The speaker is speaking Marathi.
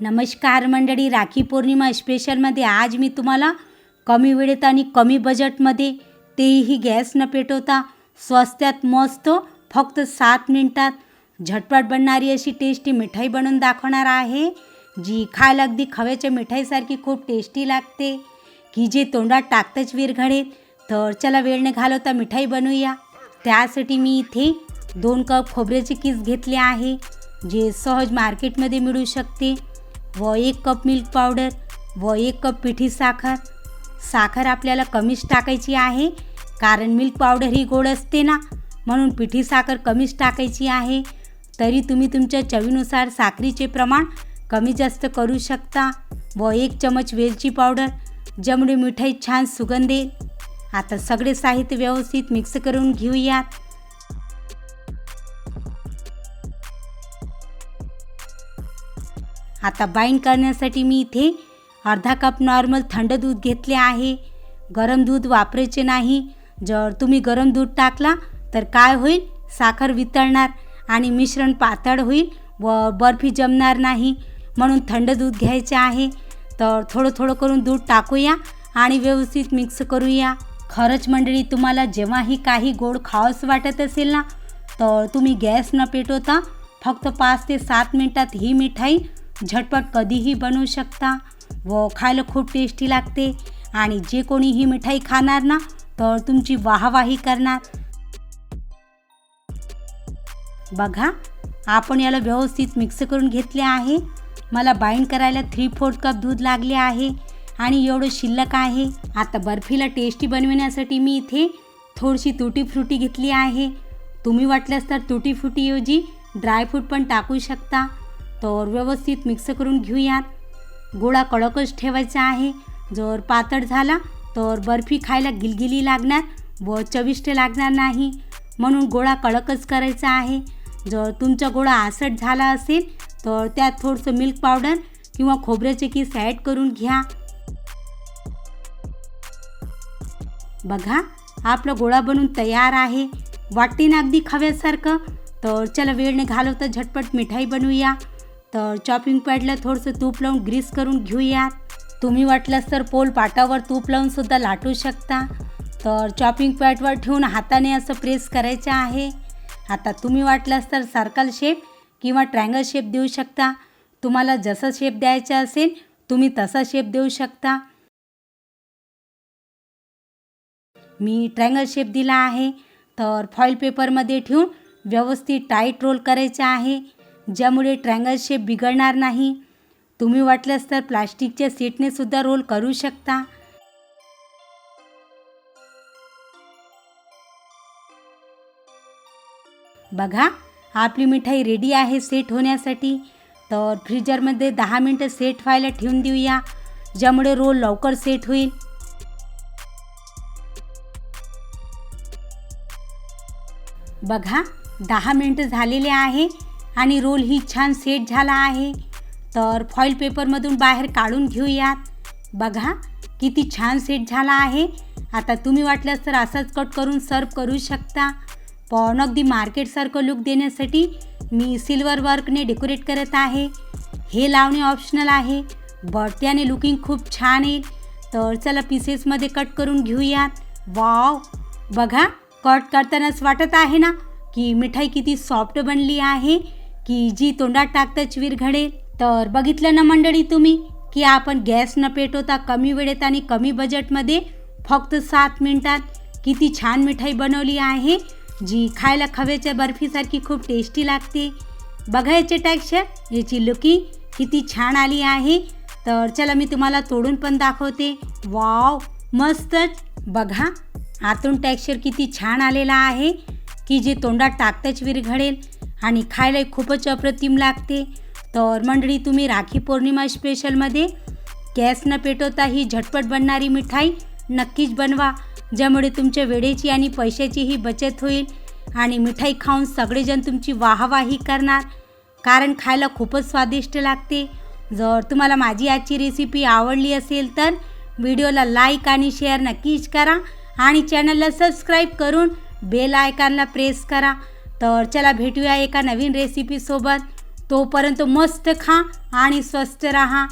नमस्कार मंडळी राखी पौर्णिमा स्पेशलमध्ये आज मी तुम्हाला कमी वेळेत आणि कमी बजेटमध्ये तेही गॅस न पेटवता स्वस्त्यात मस्त फक्त सात मिनिटात झटपट बनणारी अशी टेस्टी मिठाई बनवून दाखवणार आहे जी खायला अगदी खव्याच्या मिठाईसारखी खूप टेस्टी लागते. की जे तोंडात टाकतंच विरघळेल. तर चला वेळ न घालवता मिठाई बनवूया. त्यासाठी मी इथे दोन कप खोबऱ्याचे किस घेतले आहे जे सहज मार्केटमध्ये मिळू शकते. व एक कप मिल्क पावडर व एक कप पिठी साखर. साखर आपल्याला कमीच टाकायची आहे कारण मिल्क पावडर ही गोड असते ना म्हणून पिठी साखर कमीच टाकायची आहे. तरी तुम्ही तुमच्या चवीनुसार साखरीचे प्रमाण कमी जास्त करू शकता. व एक चमच वेलची पावडर ज्यामुळे मिठाई छान सुगंध. येईल आता सगळे साहित्य व्यवस्थित मिक्स करून घेऊयात. आता बाईंड करण्यासाठी मी इथे अर्धा कप नॉर्मल थंड दूध घेतले आहे. गरम दूध वापरायचे नाही. जर तुम्ही गरम दूध टाकला तर काय होईल? साखर वितळणार आणि मिश्रण पातळ होईल व बर्फी जमणार नाही. म्हणून थंड दूध घ्यायचे आहे. तर थोडं थोडं करून दूध टाकूया आणि व्यवस्थित मिक्स करूया. खरंच मंडळी तुम्हाला जेव्हाही काही गोड खावंसं वाटत असेल ना तर तुम्ही गॅस न पेटवता फक्त पाच ते सात मिनटात ही मिठाई झटपट कधीही बनवू शकता. व खायला खूप टेस्टी लागते. आणि जे कोणी ही मिठाई खाणार ना तर तुमची वाहवाही करणार. बघा आपण याला व्यवस्थित मिक्स करून घेतले आहे. मला बाइंड करायला थ्री फोर्थ कप दूध लागले आहे. आणि एवढं शिल्लक आहे. आता बर्फीला टेस्टी बनविण्यासाठी मी इथे थोडीशी तुटी फ्रुटी घेतली आहे. तुम्ही वाटल्यास तर तुटी फ्रुटीऐवजी ड्रायफ्रूट पण टाकू शकता. तर व्यवस्थित मिक्स करून घेऊयात. गोळा कडकच ठेवायचा आहे. जर पातळ झाला तर बर्फी खायला गिलगिली लागणार व चविष्ट लागणार नाही. म्हणून गोळा कडकच करायचा आहे. जर तुमचा गोळा आसट झाला असेल तर त्यात थोडंसं मिल्क पावडर किंवा खोबऱ्याचे किस ॲड करून घ्या. बघा आपला गोळा बनून तयार आहे. वाटते ना अगदी खव्यासारखं. तर चला वेळ न घालवता झटपट मिठाई बनवूया. तर चॉपिंग पॅडला थोडंसं तूप लावून ग्रीस करून घेऊयात तुम्ही वाटलंस तर पोल पाटावर तूप लावूनसुद्धा लाटू शकता. तर चॉपिंग पॅडवर ठेवून हाताने असं प्रेस करायचं आहे. आता तुम्ही वाटलंस तर सर्कल शेप किंवा ट्रँगल शेप देऊ शकता. तुम्हाला जसं शेप द्यायचा असेल तुम्ही तसा शेप देऊ शकता. मी ट्रँगल शेप दिला आहे. तर फॉईल पेपरमध्ये ठेवून व्यवस्थित टाईट रोल करायचा आहे. ज्यामुळे ट्रँगल शेप बिघडणार नाही. तुम्ही वाटल्यास तर प्लास्टिकच्या सीटने सुद्धा रोल करू शकता. बघा आपली मिठाई रेडी आहे सेट होण्यासाठी. तर फ्रीजरमध्ये दहा मिनटं सेट व्हायला ठेवून देऊया ज्यामुळे रोल लवकर सेट होईल. बघा दहा मिनटं झालेले आहे. आणि रोल ही छान सेट झाला आहे. तर फॉईल पेपरमधून बाहेर काढून घेऊयात. बघा किती छान सेट झाला आहे. आता तुम्ही वाटल्यास तर असाच कट करून सर्व करू शकता. पण अगदी मार्केटसारखं लुक देण्यासाठी मी सिल्वर वर्कने डेकोरेट करत आहे. हे लावणे ऑप्शनल आहे. बट त्याने लुकिंग खूप छान येईल. तर चला पीसेसमध्ये कट करून घेऊयात. वाव बघा कट करतानाच वाटत आहे ना की मिठाई किती सॉफ्ट बनली आहे. की जी तोंडात टाकताच विरघडेल तर बघितलं ना मंडळी तुम्ही की आपण गॅस न पेटवता कमी वेळेत आणि कमी बजेटमध्ये फक्त सात मिनिटात किती छान मिठाई बनवली आहे जी खायला खव्याच्या बर्फीसारखी खूप टेस्टी लागते. बघायचे टेक्स्चर याची लुकिंग किती छान आली आहे. तर चला मी तुम्हाला तोडून पण दाखवते. वाव मस्तच! बघा आतून टेक्स्चर किती छान आलेला आहे की जे तोंडात टाकताच विरघडेल आणि खायलाही खूपच अप्रतिम लागते. तर मंडळी तुम्ही राखी पौर्णिमा स्पेशलमध्ये गॅस न पेटवता ही झटपट बनणारी मिठाई नक्कीच बनवा ज्यामुळे तुमच्या वेळेची आणि पैशाचीही बचत होईल आणि मिठाई खाऊन सगळेजण तुमची वाहवाही करणार. कारण खायला खूपच स्वादिष्ट लागते. जर तुम्हाला माझी आजची रेसिपी आवडली असेल तर व्हिडिओला लाईक आणि शेअर नक्कीच करा आणि चॅनलला सबस्क्राईब करून बेल आयकॉनला प्रेस करा. तर चला भेटूया एका नवीन रेसिपीसोबत तोपर्यंत मस्त खा आणि स्वस्त राहा.